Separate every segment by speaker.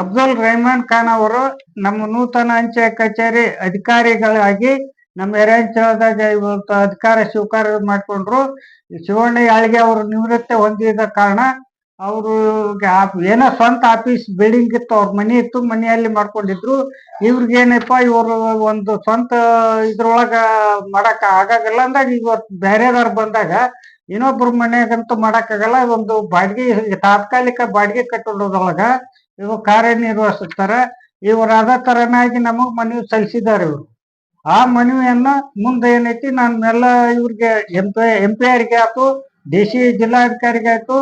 Speaker 1: ಅಬ್ದುಲ್ ರೆಹಮಾನ್ ಖಾನ್ ಅವರು ನಮ್ಮ ನೂತನ ಅಂಚೆ ಕಚೇರಿ ಅಧಿಕಾರಿಗಳಾಗಿ ನಮ್ಮ ಎರೆಂಚಳದಾಗ ಇವತ್ತು ಅಧಿಕಾರ ಸ್ವೀಕಾರ ಮಾಡಿಕೊಂಡ್ರು. ಶಿವಣ್ಣ ಯಾಳಿಗೆ ಅವರು ನಿವೃತ್ತಿ ಹೊಂದಿದ ಕಾರಣ ಅವರು ಏನೋ ಸ್ವಂತ ಆಫೀಸ್ ಬಿಲ್ಡಿಂಗ್ ಇತ್ತು, ಅವ್ರ ಮನೆ ಇತ್ತು, ಮನೆಯಲ್ಲಿ ಮಾಡ್ಕೊಂಡಿದ್ರು. ಇವ್ರಿಗೇನಪ್ಪ ಇವರು ಒಂದು ಸ್ವಂತ ಇದ್ರೊಳಗ ಮಾಡಕ್ ಆಗಾಗಲ್ಲ ಅಂದಾಗ ಇವತ್ತು ಬೇರೆದವ್ರು ಬಂದಾಗ ಇನ್ನೊಬ್ರ ಮನೆಗಂತೂ ಮಾಡಕ್ಕಾಗಲ್ಲ ಒಂದು ಬಾಡಿಗೆ ತಾತ್ಕಾಲಿಕ ಬಾಡಿಗೆ ಕಟ್ಟಡದೊಳಗ ಇವು ಕಾರ್ಯನಿರ್ವಹಿಸುತ್ತಾರೆ. ಇವರು ಅದ ತರನಾಗಿ ನಮಗ್ ಮನವಿ ಸಲ್ಲಿಸಿದ್ದಾರೆ ಇವರು. ಆ ಮನವಿಯನ್ನ ಮುಂದೆ ಏನೈತಿ ನಾನು ಎಲ್ಲ ಇವ್ರಿಗೆ ಎಂ ಪಿ ಆರ್ಗೆ ಆಯ್ತು ಡಿ ಸಿ ಜಿಲ್ಲಾಧಿಕಾರಿಗೆ ಆಯ್ತು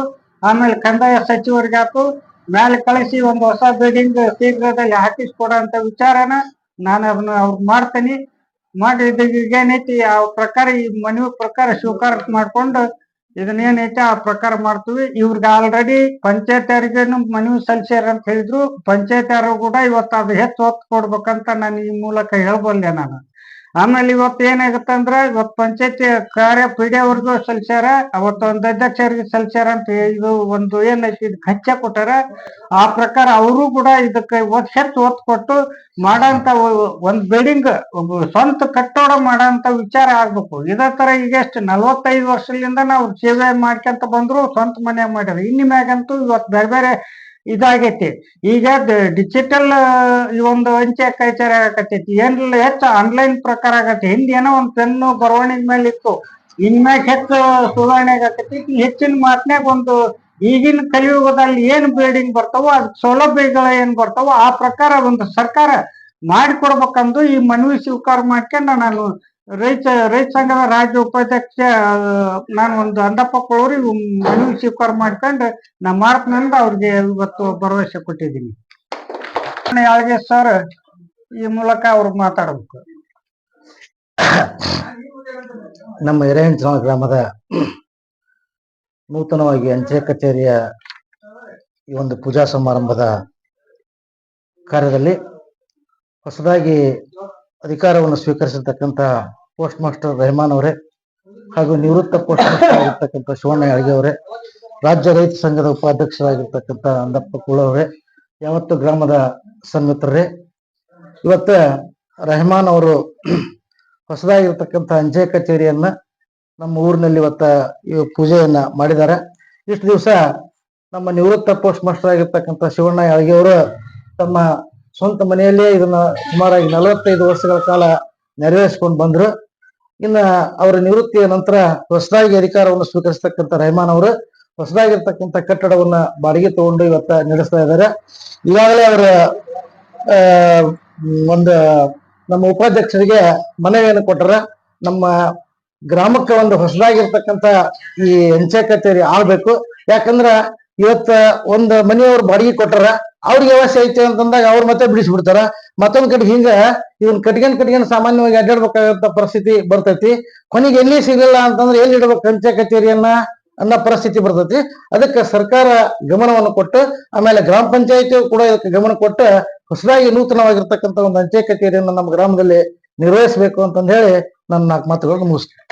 Speaker 1: ಆಮೇಲೆ ಕಂದಾಯ ಸಚಿವರಿಗೆ ಆಯ್ತು ಮೇಲೆ ಕಳಿಸಿ ಒಂದು ಹೊಸ ಬಿಲ್ಡಿಂಗ್ ಶೀಘ್ರದಲ್ಲಿ ಹಾಕಿಸ್ಕೊಡೋ ಅಂತ ವಿಚಾರನ ನಾನು ಅದನ್ನ ಅವ್ರು ಮಾಡ್ತೀನಿ. ಮಾಡಿ ಏನೈತಿ ಆ ಪ್ರಕಾರ ಈ ಮನವಿ ಪ್ರಕಾರ ಸ್ವೀಕಾರ ಮಾಡ್ಕೊಂಡು ಇದನ್ನ ಐತೆ? ಆ ಪ್ರಕಾರ ಮಾಡ್ತೀವಿ. ಇವ್ರಿಗೆ ಆಲ್ರೆಡಿ ಪಂಚಾಯತ್ ಅವರಿಗೇನು ಮನವಿ ಸಲ್ಲಿಸ್ಯಾರ ಅಂತ ಹೇಳಿದ್ರು. ಪಂಚಾಯತ್ ಕೂಡ ಇವತ್ತು ಅದು ಹೆಚ್ಚು ಒತ್ತು ಕೊಡ್ಬೇಕಂತ ನಾನು ಈ ಮೂಲಕ ಹೇಳಬಲ್ಲೆ ನಾನು. ಆಮೇಲೆ ಇವತ್ತು ಏನಾಗುತ್ತೆ ಅಂದ್ರೆ ಇವತ್ತು ಪಂಚಾಯತಿ ಕಾರ್ಯ ಪಿ ಡಿ ಅವ್ರಿಗೂ ಸಲ್ಲಿಸ್ಯಾರ ಅವತ್ತು ಒಂದು ಅಧ್ಯಕ್ಷರಿಗೆ ಸಲ್ಸ್ಯಾರ ಅಂತ ಇದು ಒಂದು ಏನೈತಿ ಇದು ಖರ್ಚ ಕೊಟ್ಟಾರ. ಆ ಪ್ರಕಾರ ಅವರು ಕೂಡ ಇದಕ್ಕೆ ಒತ್ತು ಒತ್ತು ಕೊಟ್ಟು ಮಾಡಂತ ಒಂದ್ ಬಿಲ್ಡಿಂಗ್ ಸ್ವಂತ ಕಟ್ಟೋಡ ಮಾಡಂತ ವಿಚಾರ ಆಗ್ಬೇಕು. ಇದೇ ತರ ಈಗ ಎಷ್ಟು ನಲ್ವತ್ತೈದು ವರ್ಷದಿಂದ ನಾವು ಸೇವೆ ಮಾಡ್ಕೊಂತ ಬಂದ್ರು ಸ್ವಂತ ಮನೆ ಮಾಡ್ಯಾರ ಇನ್ನು ಮ್ಯಾಗಂತೂ ಇವತ್ತು ಬೇರೆ ಬೇರೆ ಇದಾಗೈತಿ. ಈಗ ಡಿಜಿಟಲ್ ಈ ಒಂದು ಅಂಚೆ ಕಚೇರಿ ಆಗಕತ್ತೈತಿ. ಏನಿಲ್ಲ ಹೆಚ್ಚು ಆನ್ಲೈನ್ ಪ್ರಕಾರ ಆಗತ್ತೆ. ಹಿಂದೆ ಏನೋ ಒಂದು ಪೆನ್ನು ಬರವಣಿಗೆ ಮೇಲೆ ಇತ್ತು. ಇನ್ಮ್ಯಾಗ ಹೆಚ್ಚು ಸುಧಾರಣೆ ಆಗತೈತಿ ಹೆಚ್ಚಿನ ಮಾತನಾಗ ಒಂದು ಈಗಿನ ಕಲಿಯುಗದಲ್ಲಿ ಏನ್ ಬಿಲ್ಡಿಂಗ್ ಬರ್ತಾವೋ, ಅದ್ ಸೌಲಭ್ಯಗಳು ಏನ್ ಬರ್ತಾವೋ, ಆ ಪ್ರಕಾರ ಒಂದು ಸರ್ಕಾರ ಮಾಡಿಕೊಡ್ಬೇಕಂದು ಈ ಮನವಿ ಸ್ವೀಕಾರ ಮಾಡ್ಕೊಂಡು ನಾನು ರೈತ ರೈತ ಸಂಘದ ರಾಜ್ಯ ಉಪಾಧ್ಯಕ್ಷ ನಾನು ಒಂದು ಅಂದಪ್ಪ ಕೊಳೂರಿ ಮನವಿ ಸ್ವೀಕಾರ ಮಾಡ್ಕೊಂಡು ನಾ ಮಾರ್ಕ್ನಿಂದ ಅವ್ರಿಗೆ ಇವತ್ತು ಭರವಸೆ ಕೊಟ್ಟಿದ್ದೀನಿ. ಯಾಳಿಗೆ ಸರ್, ಈ ಮೂಲಕ ಅವ್ರು ಮಾತಾಡಬೇಕು.
Speaker 2: ನಮ್ಮ ಎರೆಹಂಚನ ಗ್ರಾಮದ ನೂತನವಾಗಿ ಅಂಚೆ ಕಚೇರಿಯ ಈ ಒಂದು ಪೂಜಾ ಸಮಾರಂಭದ ಕಾರ್ಯದಲ್ಲಿ ಹೊಸದಾಗಿ ಅಧಿಕಾರವನ್ನು ಸ್ವೀಕರಿಸಿರ್ತಕ್ಕಂಥ ಪೋಸ್ಟ್ ಮಾಸ್ಟರ್ ರೆಹಮಾನ್ ಅವರೇ ಹಾಗೂ ನಿವೃತ್ತ ಪೋಸ್ಟ್ ಮಾಸ್ಟರ್ ಆಗಿರ್ತಕ್ಕಂಥ ಶಿವಣ್ಣ ಯಾಳ್ಗೆ ಅವರೇ, ರಾಜ್ಯ ರೈತ ಸಂಘದ ಉಪಾಧ್ಯಕ್ಷರಾಗಿರ್ತಕ್ಕಂಥ ಅಂದಪ್ಪ ಕುಳ ಅವರೇ, ಯಾವತ್ತು ಗ್ರಾಮದ ಸನ್ಮಿತ್ರರೇ, ಇವತ್ತ ರೆಹಮಾನ್ ಅವರು ಹೊಸದಾಗಿರ್ತಕ್ಕಂಥ ಅಂಚೆ ಕಚೇರಿಯನ್ನ ನಮ್ಮ ಊರಿನಲ್ಲಿ ಇವತ್ತ ಪೂಜೆಯನ್ನ ಮಾಡಿದ್ದಾರೆ. ಇಷ್ಟು ದಿವಸ ನಮ್ಮ ನಿವೃತ್ತ ಪೋಸ್ಟ್ ಮಾಸ್ಟರ್ ಆಗಿರ್ತಕ್ಕಂಥ ಶಿವಣ್ಣ ಅವರು ತಮ್ಮ ಸ್ವಂತ ಮನೆಯಲ್ಲೇ ಇದನ್ನ ಸುಮಾರಾಗಿ ನಲವತ್ತೈದು ವರ್ಷಗಳ ಕಾಲ ನೆರವೇರಿಸಿಕೊಂಡು ಬಂದ್ರು. ಇನ್ನ ಅವರ ನಿವೃತ್ತಿಯ ನಂತರ ಹೊಸದಾಗಿ ಅಧಿಕಾರವನ್ನು ಸ್ವೀಕರಿಸತಕ್ಕಂಥ ರೆಹಮಾನ್ ಅವರು ಹೊಸದಾಗಿರ್ತಕ್ಕಂಥ ಕಟ್ಟಡವನ್ನ ಬಾಡಿಗೆ ತಗೊಂಡು ಇವತ್ತ ನಡೆಸ್ತಾ ಇದ್ದಾರೆ ಈಗಾಗಲೇ ಅವರ ಒಂದು ನಮ್ಮ ಉಪಾಧ್ಯಕ್ಷರಿಗೆ ಮನವಿಯನ್ನು ಕೊಟ್ಟರ. ನಮ್ಮ ಗ್ರಾಮಕ್ಕೆ ಒಂದು ಹೊಸದಾಗಿರ್ತಕ್ಕಂಥ ಈ ಅಂಚೆ ಕಚೇರಿ ಆಳ್ಬೇಕು ಯಾಕಂದ್ರ ಇವತ್ತ ಒಂದ್ ಮನೆಯವ್ರು ಬಾಡಿಗೆ ಕೊಟ್ಟಾರ, ಅವ್ರಿಗೆ ವ್ಯವಸ್ಥೆ ಐತೆ ಅಂತಂದಾಗ ಅವ್ರ ಮತ್ತೆ ಬಿಡಿಸ್ಬಿಡ್ತಾರ. ಮತ್ತೊಂದ್ ಕಡೆ ಹಿಂಗ ಇವನ್ ಕಟ್ಗೆನ್ ಕಟ್ಗೆನ್ ಸಾಮಾನ್ಯವಾಗಿ ಅಡ್ಡಾಡ್ಬೇಕಾಗಂತ ಪರಿಸ್ಥಿತಿ ಬರ್ತೈತಿ. ಕೊನೆಗೆ ಎಲ್ಲಿ ಸಿಗಲಿಲ್ಲ ಅಂತಂದ್ರೆ ಎಲ್ಲಿ ಇಡ್ಬೇಕು ಅಂಚೆ ಕಚೇರಿಯನ್ನ ಅನ್ನೋ ಪರಿಸ್ಥಿತಿ ಬರ್ತೈತಿ. ಅದಕ್ಕೆ ಸರ್ಕಾರ ಗಮನವನ್ನು ಕೊಟ್ಟು, ಆಮೇಲೆ ಗ್ರಾಮ ಪಂಚಾಯತಿ ಕೂಡ ಇದಕ್ಕೆ ಗಮನ ಕೊಟ್ಟು ಹೊಸದಾಗಿ ನೂತನವಾಗಿರ್ತಕ್ಕಂಥ ಒಂದು ಅಂಚೆ ಕಚೇರಿಯನ್ನು ನಮ್ಮ ಗ್ರಾಮದಲ್ಲಿ ನಿರ್ವಹಿಸಬೇಕು ಅಂತಂದ ಹೇಳಿ ನನ್ನ ನಾಲ್ಕು ಮಾತುಗಳನ್ನು ಮುಗಿಸ್ತೇನೆ.